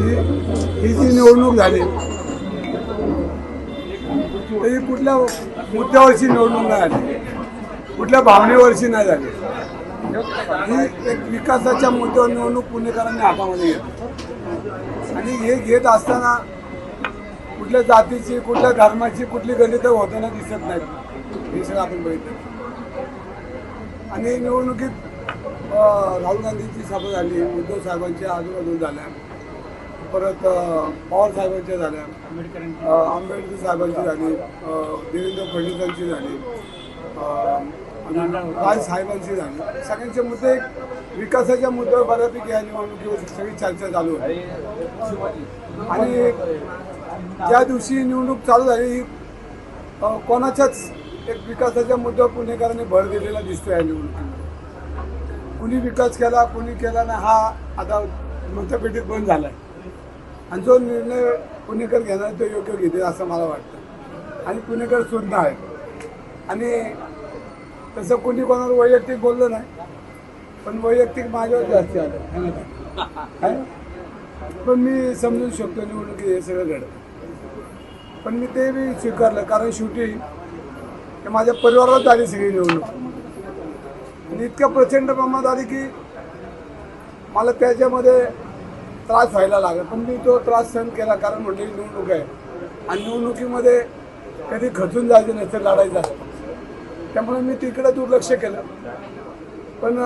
ही ही जी निवडणूक झाली तरी ही कुठल्या मुद्द्यावरची निवडणूक नाही झाली कुठल्या भावनेवरची नाही झाली. ही एक विकासाच्या मुद्द्यावर निवडणूक पुणेकरांनी हातामध्ये घेतली. आणि हे घेत असताना कुठल्या जातीची कुठल्या धर्माची कुठली गणितं होताना दिसत नाही हे सगळं आपण बघितलं. आणि निवडणुकीत राहुल गांधींची सभा झाली उद्धव साहेबांच्या आजूबाजू झाल्या. परत पवार साहेबांच्या झाल्या. आंबेडकर साहेबांची झाली. देवेंद्र फडणवीसांची झाली. अं, राज साहेबांची झाली. सगळ्यांचे मुद्दे एक विकासाच्या मुद्द्यावर बऱ्यापैकी या निवडणुकीवर सगळी चर्चा चालू होती. आणि ज्या दिवशी निवडणूक चालू झाली ही कोणाच्याच एक विकासाच्या मुद्द्यावर पुणेकरांनी भर दिलेला दिसतो या निवडणुकीमध्ये. कुणी विकास केला कुणी केला नाही हा आता मतपेटीत बंद झाला आहे आणि जो निर्णय पुणेकर घेणार तो योग्य घेतील असं मला वाटतं. आणि पुणेकर सुद्धा आहेत. आणि तसं कोणी कोणावर वैयक्तिक बोललं नाही पण वैयक्तिक माझ्यावर जास्त आलं. पण मी समजून शकतो निवडणुकीत हे सगळं घडतं. पण मी ते बी स्वीकारलं कारण शेवटी ते माझ्या परिवारात आली सगळी निवडणूक. आणि इतक्या प्रचंड प्रमाणात आली की मला त्याच्यामध्ये त्रास व्हायला लागला. पण मी तो त्रास सहन केला कारण म्हटलेली ही निवडणूक आहे. आणि निवडणुकीमध्ये कधी खचून जायचं नसतं लढायचं असतं त्यामुळे मी तिकडे दुर्लक्ष केलं. पण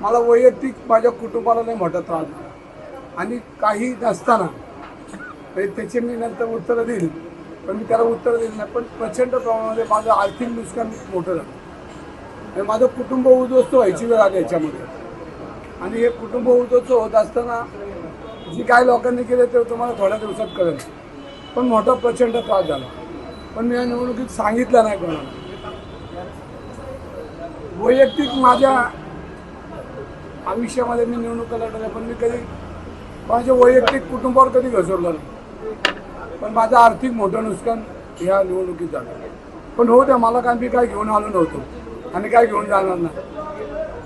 मला वैयक्तिक माझ्या कुटुंबाला नाही मोठा त्रास आणि काही नसताना म्हणजे मी नंतर उत्तरं देईल. पण मी त्याला उत्तर देईल नाही. पण प्रचंड प्रमाणामध्ये माझं आर्थिक नुकसान मोठं झालं. आणि माझं कुटुंब उद्ध्वस्त व्हायची वेळ आली याच्यामध्ये. आणि हे कुटुंब उद्ध्वस्त होत असताना जी काय लोकांनी केलं ते तुम्हाला थोड्या दिवसात कळेल. पण मोठा प्रचंड त्रास झाला. पण मी या निवडणुकीत सांगितलं नाही कोणाला. वैयक्तिक माझ्या आयुष्यामध्ये मी निवडणुका लढवल्या पण मी कधी माझ्या वैयक्तिक कुटुंबावर कधी घसरलो नाही. पण माझं आर्थिक मोठं नुकसान ह्या निवडणुकीत झालं. पण हो त्या मला काय मी काय घेऊन आलो नव्हतो. आणि काय घेऊन जाणार नाही.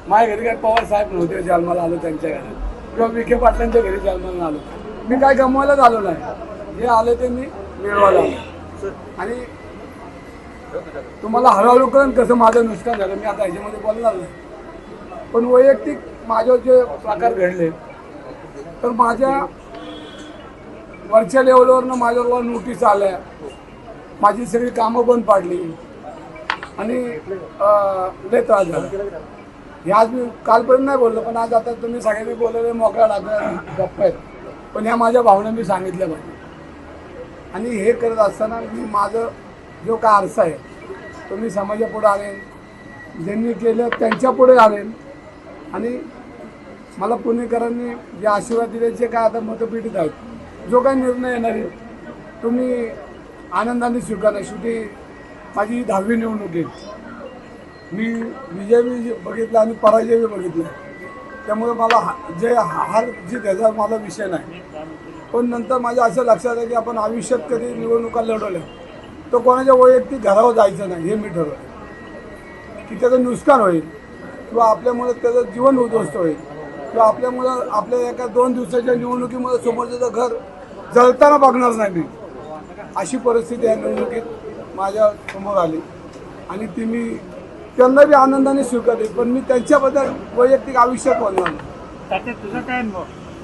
माझ्या घरी काय पवार साहेब नव्हते जन्माला आलो त्यांच्या घरात किंवा विखे पाटलांच्या घरी जन्माला आलो. मी काय गमवायला झालो नाही. जे आलं ते मी मिळवायला आलो. आणि तुम्हाला हळूहळू कळून कसं माझं नुकसान झालं. मी आता ह्याच्यामध्ये बोलणार नाही. पण वैयक्तिक माझ्यावर जे प्रकार घडले तर माझ्या वरच्या लेवलवरनं माझ्यावर नोटीस आल्या. माझी सगळी कामं बंद पाडली. आणि लय त्रास झाला. हे आज मी कालपर्यंत नाही बोललो पण आज आता तुम्ही सगळ्यांनी बोललेले मोकळ्या टाकल्या गप्प आहेत. पण ह्या माझ्या भावना मी सांगितल्या पाहिजे. आणि हे करत असताना मी माझं जो काय आरसा आहे तो मी समाजापुढे आणेन ज्यांनी केलं त्यांच्यापुढे आणेन. आणि मला पुणेकरांनी जे आशीर्वाद दिले जे काय आता मतपेटीत आहेत जो काय निर्णय येणार आहे तुम्ही आनंदाने स्वीकारला शेवटी माझी दहावी निवडणूक आहे. मी विजय बी बघितला आणि पराजय बी बघितला. त्यामुळे मला हा- जे हार जी त्याचा मला विषय नाही. पण नंतर माझ्या असं लक्षात आहे की आपण आयुष्यात कधी निवडणुका लढवल्या तर कोणाच्या वैयक्तिक घरावर जायचं नाही हे मी ठरवलं. की त्याचं नुकसान होईल किंवा आपल्यामुळे त्याचं जीवन उद्ध्वस्त होईल किंवा आपल्यामुळं आपल्या एका दोन दिवसाच्या निवडणुकीमुळे समोरचं घर जळताना बघणार नाही मी. अशी परिस्थिती या निवडणुकीत माझ्यासमोर आली. आणि ती मी त्यांना बी आनंदाने स्वीकारली पण मी त्यांच्याबद्दल वैयक्तिक आयुष्यात बोलणार नाही. काय अनुभव